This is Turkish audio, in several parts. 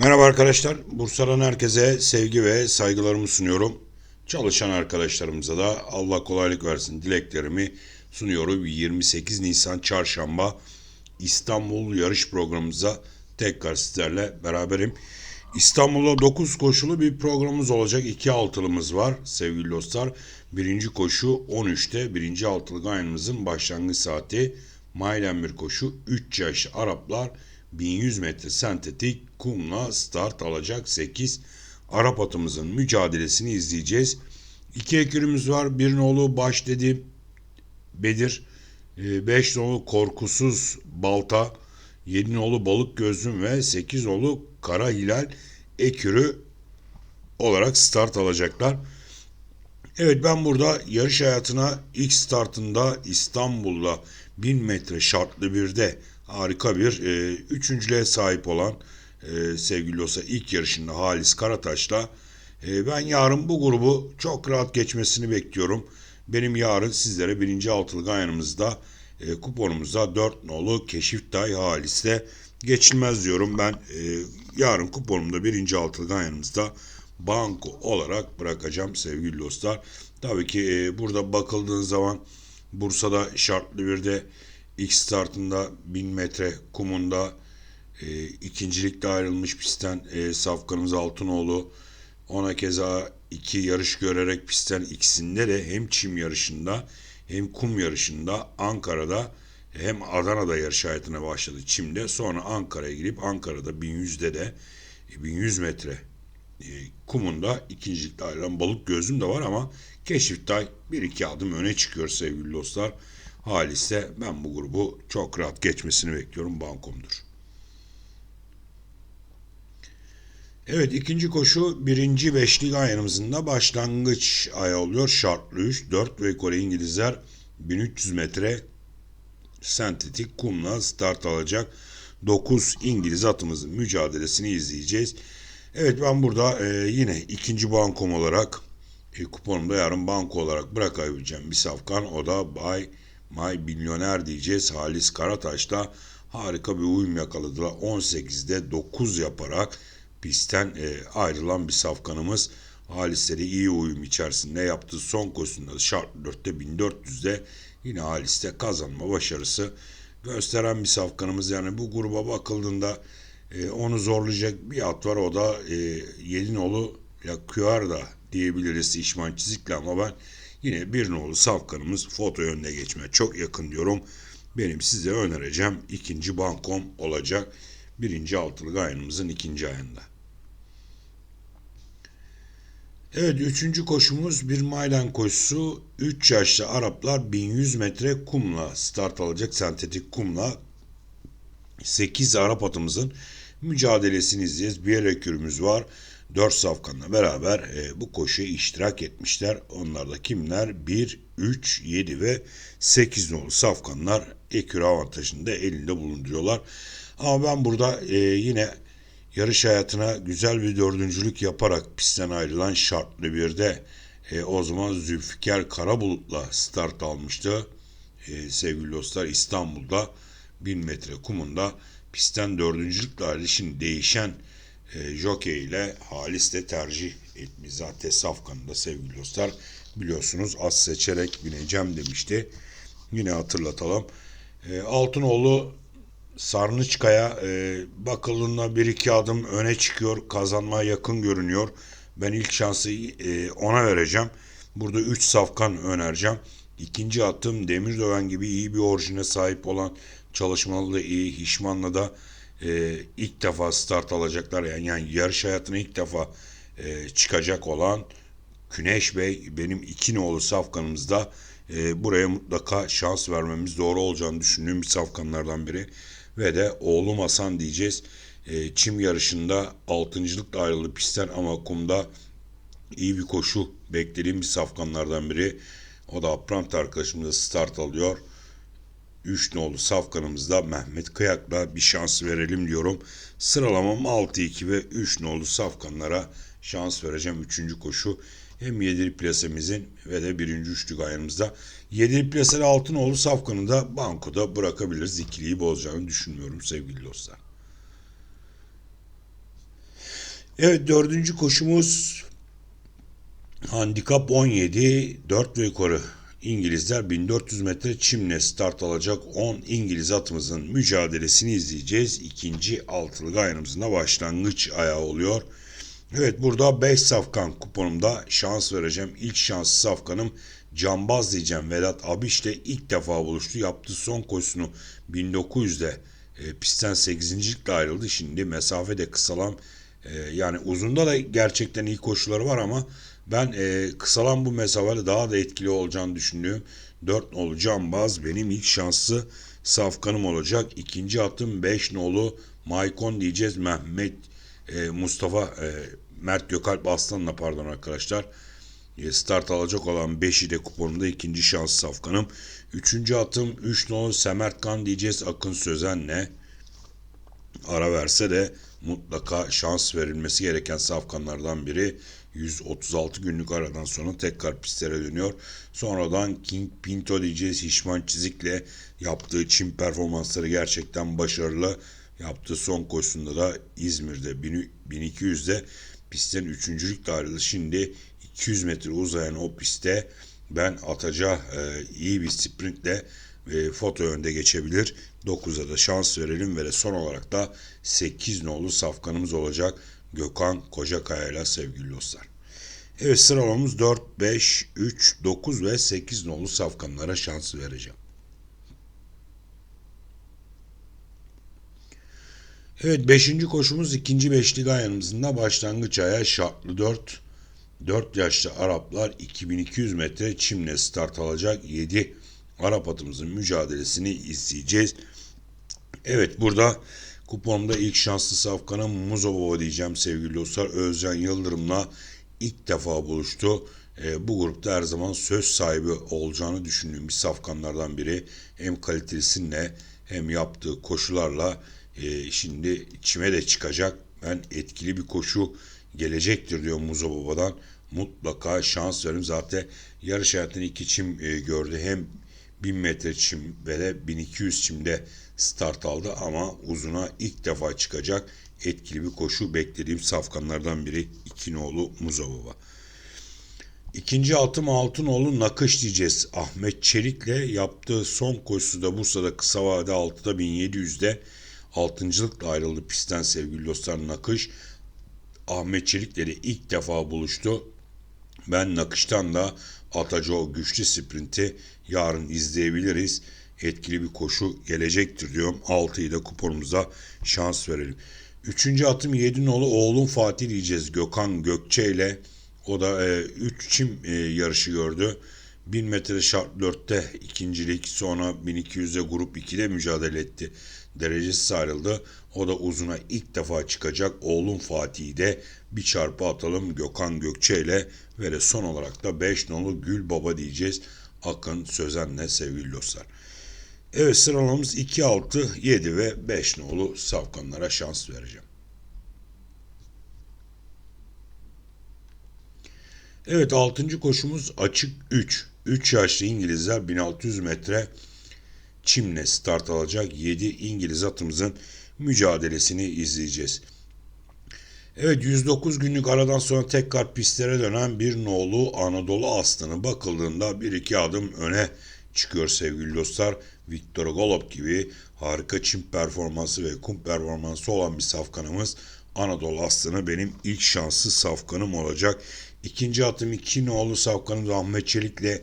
Merhaba arkadaşlar. Bursa'dan herkese sevgi ve saygılarımı sunuyorum. Çalışan arkadaşlarımıza da Allah kolaylık versin dileklerimi sunuyorum. 28 Nisan Çarşamba İstanbul yarış programımıza tekrar sizlerle beraberim. İstanbul'da 9 koşulu bir programımız olacak. 2 altılımız var sevgili dostlar. Birinci koşu 13'te. Birinci altılık ayınımızın başlangıç saati. Maylen bir koşu 3 yaş Araplar 1100 metre sentetik kumla start alacak 8 Arap atımızın mücadelesini izleyeceğiz. İki ekürümüz var. Bir nolu baş dedi Bedir. 5 nolu korkusuz balta. 7 nolu balık gözlüm ve 8 nolu kara hilal ekürü olarak start alacaklar. Evet ben burada yarış hayatına ilk startında İstanbul'da 1000 metre şartlı birde harika bir e, üçüncülüğe sahip olan e, sevgili olsa ilk yarışında Halis Karataş'la e, ben yarın bu grubu çok rahat geçmesini bekliyorum. Benim yarın sizlere birinci altılık ayağımızda e, kuponumuzda 4 nolu Keşiftay Halis'te geçilmez diyorum. Ben e, yarın kuponumda birinci altılık ayağımızda banko olarak bırakacağım sevgili dostlar. Tabii ki e, burada bakıldığın zaman Bursa'da şartlı bir de ilk startında 1000 metre kumunda e, ikincilikte ayrılmış pistten e, Safkanımız Altınoğlu ona keza iki yarış görerek pistten ikisinde de hem çim yarışında hem kum yarışında Ankara'da hem Adana'da yarış hayatına başladı çimde. Sonra Ankara'ya girip Ankara'da 1100'de de 1100 metre e, kumunda ikincilikte ayrılan balık gözüm de var ama Keşiftay bir iki adım öne çıkıyor sevgili dostlar. Halis'te ben bu grubu çok rahat geçmesini bekliyorum. Bankomdur. Evet ikinci koşu birinci beşlik ayağımızın da başlangıç ayağı oluyor. Şartlı 3, 4 ve Kore İngilizler 1300 metre sentetik kumla start alacak. 9 İngiliz atımızın mücadelesini izleyeceğiz. Evet ben burada e, yine ikinci bankom olarak e, kuponumda yarın banko olarak bırakabileceğim bir safkan. O da Bay May Milyoner diyeceğiz. Halis Karataş'la harika bir uyum yakaladılar. 18'de 9 yaparak pistten e, ayrılan bir safkanımız. Halis'te de iyi uyum içerisinde yaptığı son koşusunda şart 4'te 1400'de yine Halis'te kazanma başarısı gösteren bir safkanımız. Yani bu gruba bakıldığında e, onu zorlayacak bir at var. O da e, Yedinoğlu Lakuarda diyebiliriz İşman Çizik'le ama ben yine bir nolu safkanımız foto önüne geçmeye çok yakın diyorum. Benim size önereceğim ikinci bankom olacak. Birinci altılık ayınımızın ikinci ayında. Evet üçüncü koşumuz bir maylan koşusu. 3 yaşlı Araplar 1100 metre kumla start alacak sentetik kumla. 8 Arap atımızın mücadelesini izleyeceğiz. Bir rekürümüz var. 4 safkanla beraber e, bu koşuya iştirak etmişler. Onlar da kimler? 1, 3, 7 ve 8 nolu safkanlar ekür avantajını da elinde bulunduruyorlar. Ama ben burada e, yine yarış hayatına güzel bir dördüncülük yaparak pistten ayrılan şartlı bir de e, o zaman Zülfikar Karabulut'la start almıştı. E, sevgili dostlar İstanbul'da 1000 metre kumunda pistten dördüncülükle ayrılışın değişen e, jockey ile Halis de tercih etmiş. Zaten Safkan'da sevgili dostlar biliyorsunuz az seçerek bineceğim demişti. Yine hatırlatalım. E, Altınoğlu Sarnıçkaya e, bakıldığında bir iki adım öne çıkıyor. Kazanmaya yakın görünüyor. Ben ilk şansı e, ona vereceğim. Burada 3 safkan önereceğim. İkinci atım Demirdöven gibi iyi bir orijine sahip olan çalışmalı da iyi. Hişman'la da e, ilk defa start alacaklar. Yani, yani yarış hayatına ilk defa e, çıkacak olan Güneş Bey benim iki nolu safkanımızda e, buraya mutlaka şans vermemiz doğru olacağını düşündüğüm bir safkanlardan biri. Ve de oğlum Hasan diyeceğiz. E, çim yarışında altıncılıkla ayrıldı pistten ama kumda iyi bir koşu beklediğim bir safkanlardan biri. O da Aprant arkadaşımız start alıyor. 3 nolu safkanımızda Mehmet Kıyak'la bir şans verelim diyorum. Sıralamam 6-2 ve 3 nolu safkanlara şans vereceğim 3. koşu. Hem 7'li plasemizin ve de 1. üçlük ayarımızda. 7'li plaseli Altınoğlu safkanı da bankoda bırakabiliriz. İkiliyi bozacağını düşünmüyorum sevgili dostlar. Evet dördüncü koşumuz handikap 17 4 ve yukarı. İngilizler 1400 metre çimle start alacak 10 İngiliz atımızın mücadelesini izleyeceğiz. İkinci altılı gayrımızın da başlangıç ayağı oluyor. Evet burada 5 safkan kuponumda şans vereceğim. İlk şanslı safkanım Cambaz diyeceğim. Vedat Abiş ile ilk defa buluştu. Yaptığı son koşusunu 1900'de e, pistten 8. ayrıldı. Şimdi mesafe de kısalan e, yani uzunda da gerçekten iyi koşuları var ama ben e, kısalan bu mesafede daha da etkili olacağını düşünüyorum. 4 nolu Cambaz benim ilk şanslı safkanım olacak. İkinci atım 5 nolu Maykon diyeceğiz. Mehmet e, Mustafa e, Mert Gökalp Aslan'la pardon arkadaşlar. E, start alacak olan 5'i de kuponumda ikinci şans safkanım. Üçüncü atım 3 nolu Semertkan diyeceğiz Akın Sözen'le. Ara verse de mutlaka şans verilmesi gereken safkanlardan biri. 136 günlük aradan sonra tekrar pistlere dönüyor. Sonradan King Pinto diyeceğiz Hişman Çizik'le yaptığı çim performansları gerçekten başarılı. Yaptığı son koşusunda da İzmir'de 1200'de pistten üçüncülükle ayrıldı. Şimdi 200 metre uzayan o pistte ben Ataca e, iyi bir sprintle e, foto önde geçebilir. 9'a da şans verelim ve de son olarak da 8 nolu safkanımız olacak. Gökhan Kocakaya ile sevgili dostlar. Evet sıralamamız 4, 5, 3, 9 ve 8 nolu safkanlara şans vereceğim. Evet 5. koşumuz ikinci beşli ayağımızın da başlangıç ayağı şartlı 4. 4 yaşlı Araplar 2200 metre çimle start alacak 7 Arap atımızın mücadelesini izleyeceğiz. Evet burada kuponumda ilk şanslı safkanım Muzobova diyeceğim sevgili dostlar. Özcan Yıldırım'la ilk defa buluştu. E, bu grupta her zaman söz sahibi olacağını düşündüğüm bir safkanlardan biri. Hem kalitelisinde hem yaptığı koşularla e, şimdi çime de çıkacak. Ben etkili bir koşu gelecektir diyor Muzo Baba'dan. Mutlaka şans verim. Zaten yarış hayatında iki çim e, gördü. Hem 1000 metre çim ve de 1200 çimde start aldı ama uzuna ilk defa çıkacak etkili bir koşu beklediğim safkanlardan biri İkinoğlu Muzo Baba. İkinci altım Altınoğlu Nakış diyeceğiz. Ahmet Çelik'le yaptığı son koşusu da Bursa'da kısa vade 6'da 1700'de altıncılıkla ayrıldı pistten sevgili dostlar Nakış. Ahmet Çelik'le de ilk defa buluştu. Ben Nakış'tan da Atacı o güçlü sprinti yarın izleyebiliriz. Etkili bir koşu gelecektir diyorum. 6'yı da kuponumuza şans verelim. Üçüncü atım 7 nolu oğlum Fatih diyeceğiz. Gökhan Gökçe ile o da 3 e, çim e, yarışı gördü. 1000 metre şart 4'te ikincilik sonra 1200'de grup 2'de mücadele etti. Derecesi ayrıldı. O da uzuna ilk defa çıkacak. Oğlum Fatih'i de bir çarpı atalım Gökhan Gökçe ile ve son olarak da 5 nolu Gül Baba diyeceğiz. Akın Sözen'le sevgili dostlar. Evet sıralamamız 2, 6, 7 ve 5 nolu safkanlara şans vereceğim. Evet 6. koşumuz açık 3. 3 yaşlı İngilizler 1600 metre çimle start alacak 7 İngiliz atımızın mücadelesini izleyeceğiz. Evet 109 günlük aradan sonra tekrar pistlere dönen bir nolu Anadolu aslanı bakıldığında 1-2 adım öne çıkıyor sevgili dostlar. Viktor Golub gibi harika çim performansı ve kum performansı olan bir safkanımız Anadolu Aslanı benim ilk şanslı safkanım olacak. İkinci atım iki nolu safkanım Ahmet Çelik'le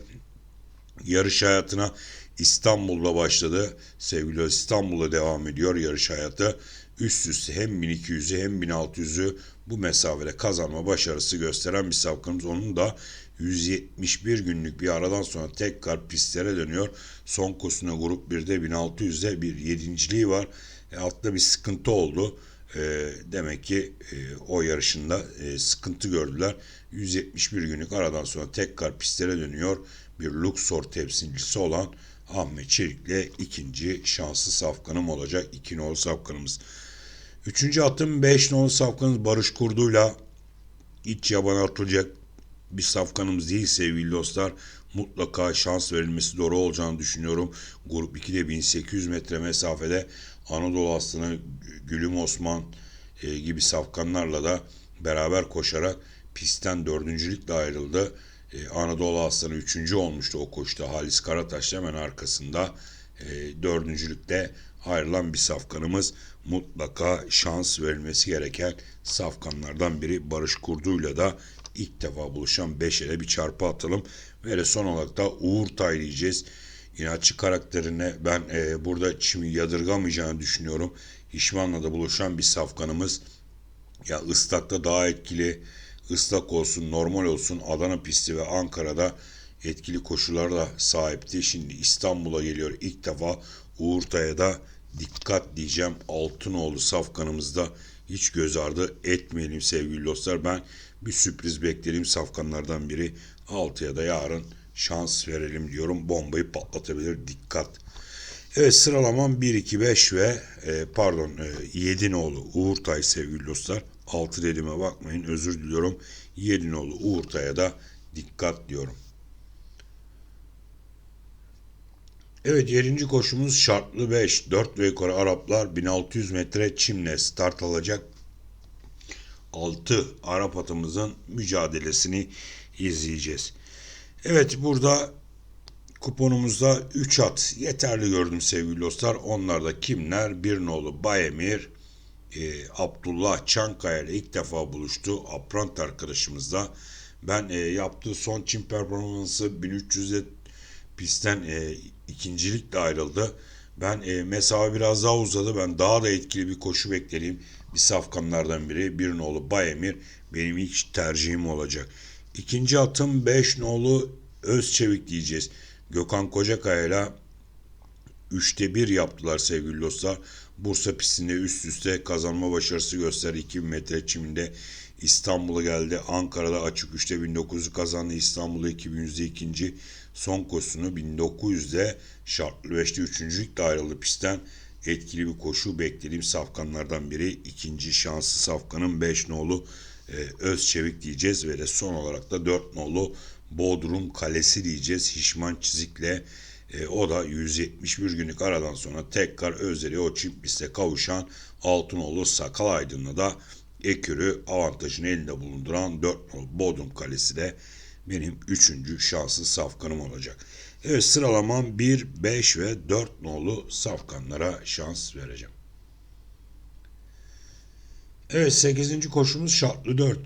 yarış hayatına İstanbul'da başladı. Sevgili İstanbul'da devam ediyor yarış hayatı. Üst üste hem 1200'ü hem 1600'ü bu mesafede kazanma başarısı gösteren bir safkanımız. Onun da 171 günlük bir aradan sonra tekrar pistlere dönüyor. Son kursuna grup 1'de 1600'de bir yedinciliği var. E, altta bir sıkıntı oldu. E, demek ki e, o yarışında e, sıkıntı gördüler. 171 günlük aradan sonra tekrar pistlere dönüyor. Bir Luxor temsilcisi olan Ahmet Çelik'le ikinci şanslı safkanım olacak. İki nolu safkanımız. Üçüncü atım 5 nolu safkanımız Barış Kurdu'yla iç yabana atılacak bir safkanımız değil sevgili dostlar. Mutlaka şans verilmesi doğru olacağını düşünüyorum. Grup 2'de 1800 metre mesafede Anadolu Aslanı Gülüm Osman e, gibi safkanlarla da beraber koşarak pistten dördüncülükle ayrıldı. Ee, Anadolu Aslanı üçüncü olmuştu o koşuda. Halis Karataş hemen arkasında e, dördüncülükte ayrılan bir safkanımız. Mutlaka şans verilmesi gereken safkanlardan biri. Barış Kurdu'yla da ilk defa buluşan beşere bir çarpı atalım. Ve de son olarak da Uğur Tay diyeceğiz. İnatçı karakterine ben e, burada çimi yadırgamayacağını düşünüyorum. Hişman'la da buluşan bir safkanımız. Ya ıslakta daha etkili, ıslak olsun, normal olsun Adana pisti ve Ankara'da etkili koşularla sahipti. Şimdi İstanbul'a geliyor ilk defa Uğurtay'a da dikkat diyeceğim. Altınoğlu safkanımızda hiç göz ardı etmeyelim sevgili dostlar. Ben bir sürpriz beklediğim safkanlardan biri. Altıya da yarın şans verelim diyorum. Bombayı patlatabilir dikkat. Evet sıralamam 1, 2, 5 ve e, pardon e, 7 nolu Uğurtay sevgili dostlar. 6 dediğime bakmayın özür diliyorum. 7 nolu Uğurtay'a da dikkat diyorum. Evet 7. koşumuz şartlı 5. 4 ve yukarı Araplar 1600 metre çimle start alacak. 6 Arap atımızın mücadelesini izleyeceğiz. Evet burada kuponumuzda 3 at yeterli gördüm sevgili dostlar. Onlar da kimler? Bir nolu Bayemir, e, Abdullah Çankaya ile ilk defa buluştu. Aprant arkadaşımızla. Ben e, yaptığı son çim performansı 1300'de pistten e, ikincilikle ayrıldı. Ben e, mesafe biraz daha uzadı. Ben daha da etkili bir koşu beklediğim bir safkanlardan biri. Bir nolu Bayemir benim ilk tercihim olacak. İkinci atım 5 nolu Özçevik diyeceğiz. Gökhan Kocakaya ile 3'te 1 yaptılar sevgili dostlar. Bursa pistinde üst üste kazanma başarısı gösterdi. 2000 metre çiminde İstanbul'a geldi. Ankara'da açık 3'te 1900'ü kazandı. İstanbul'da 2100'de ikinci. Son koşusunu 1900'de şartlı 5'te üçüncülükle ayrıldı pistten. Etkili bir koşu beklediğim safkanlardan biri. ikinci şanslı safkanın 5 nolu e, Özçevik diyeceğiz ve de son olarak da 4 nolu Bodrum Kalesi diyeceğiz. Hişman Çizik'le e, o da 171 günlük aradan sonra tekrar Özleri o çift piste kavuşan Altınoğlu Sakal Aydın'la da Ekür'ü avantajını elinde bulunduran 4 nolu Bodrum Kalesi de benim 3. şanslı safkanım olacak. Evet sıralamam 1, 5 ve 4 nolu safkanlara şans vereceğim. Evet 8. koşumuz şartlı 4.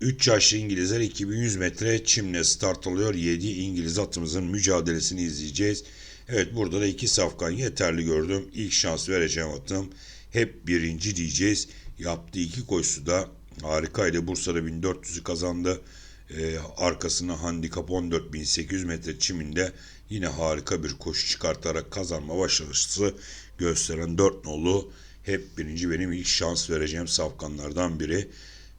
3 yaşlı İngilizler 2100 metre çimle start alıyor. 7 İngiliz atımızın mücadelesini izleyeceğiz. Evet burada da 2 safkan yeterli gördüm. İlk şans vereceğim atım hep birinci diyeceğiz. Yaptığı iki koşusu da harikaydı. Bursa'da 1400'ü kazandı. Ee, arkasına handikap 14.800 metre çiminde yine harika bir koşu çıkartarak kazanma başarısı gösteren 4 nolu hep birinci benim ilk şans vereceğim safkanlardan biri.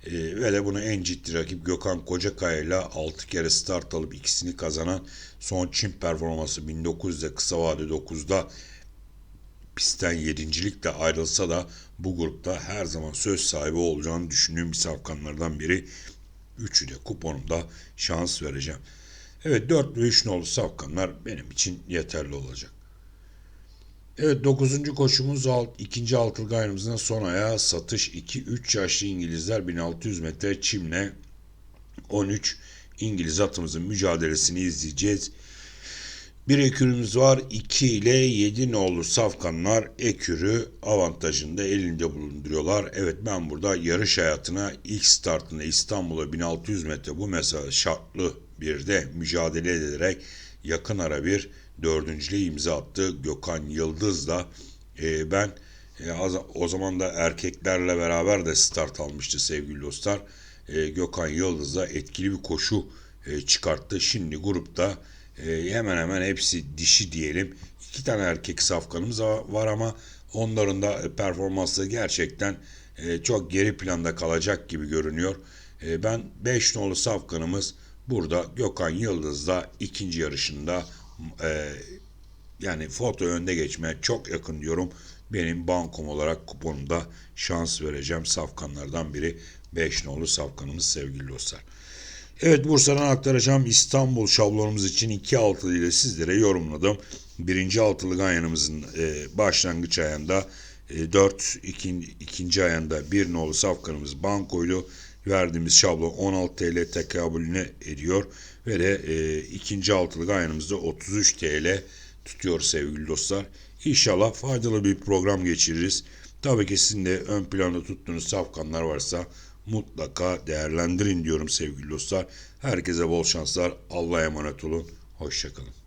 E, ve de bunu en ciddi rakip Gökhan Kocakaya ile 6 kere start alıp ikisini kazanan son Çin performansı 1900'de kısa vade 9'da pistten yedincilikle ayrılsa da bu grupta her zaman söz sahibi olacağını düşündüğüm bir safkanlardan biri. Üçü de kuponumda şans vereceğim. Evet 4 ve 3 nolu safkanlar benim için yeterli olacak. Evet 9. koşumuz alt, ikinci altılık ayrımımızın son ayağı satış 2-3 yaşlı İngilizler 1600 metre çimle 13 İngiliz atımızın mücadelesini izleyeceğiz. Bir ekürümüz var. 2 ile 7 nolu safkanlar ekürü avantajında elinde bulunduruyorlar. Evet ben burada yarış hayatına ilk startında İstanbul'a 1600 metre bu mesela şartlı bir de mücadele ederek yakın ara bir dördüncülüğe imza attı. Gökhan Yıldız da e, ben e, o zaman da erkeklerle beraber de start almıştı sevgili dostlar. E, Gökhan Yıldız da etkili bir koşu e, çıkarttı. Şimdi grupta e, hemen hemen hepsi dişi diyelim. İki tane erkek safkanımız var ama onların da performansı gerçekten e, çok geri planda kalacak gibi görünüyor. E, ben 5 nolu safkanımız burada Gökhan Yıldız'da ikinci yarışında e, yani foto önde geçmeye çok yakın diyorum. Benim bankom olarak kuponumda şans vereceğim safkanlardan biri 5 nolu safkanımız sevgili dostlar. Evet Bursa'dan aktaracağım İstanbul şablonumuz için 2 altılı ile sizlere yorumladım. Birinci altılı ganyanımızın e, başlangıç ayında 4 ikinci, ikinci ayında bir nolu safkanımız bankoydu. Verdiğimiz şablon 16 TL tekabülüne ediyor. Ve de e, ikinci altılık ayınımızda 33 TL tutuyor sevgili dostlar. İnşallah faydalı bir program geçiririz. Tabii ki sizin de ön planda tuttuğunuz safkanlar varsa mutlaka değerlendirin diyorum sevgili dostlar. Herkese bol şanslar. Allah'a emanet olun. Hoşçakalın.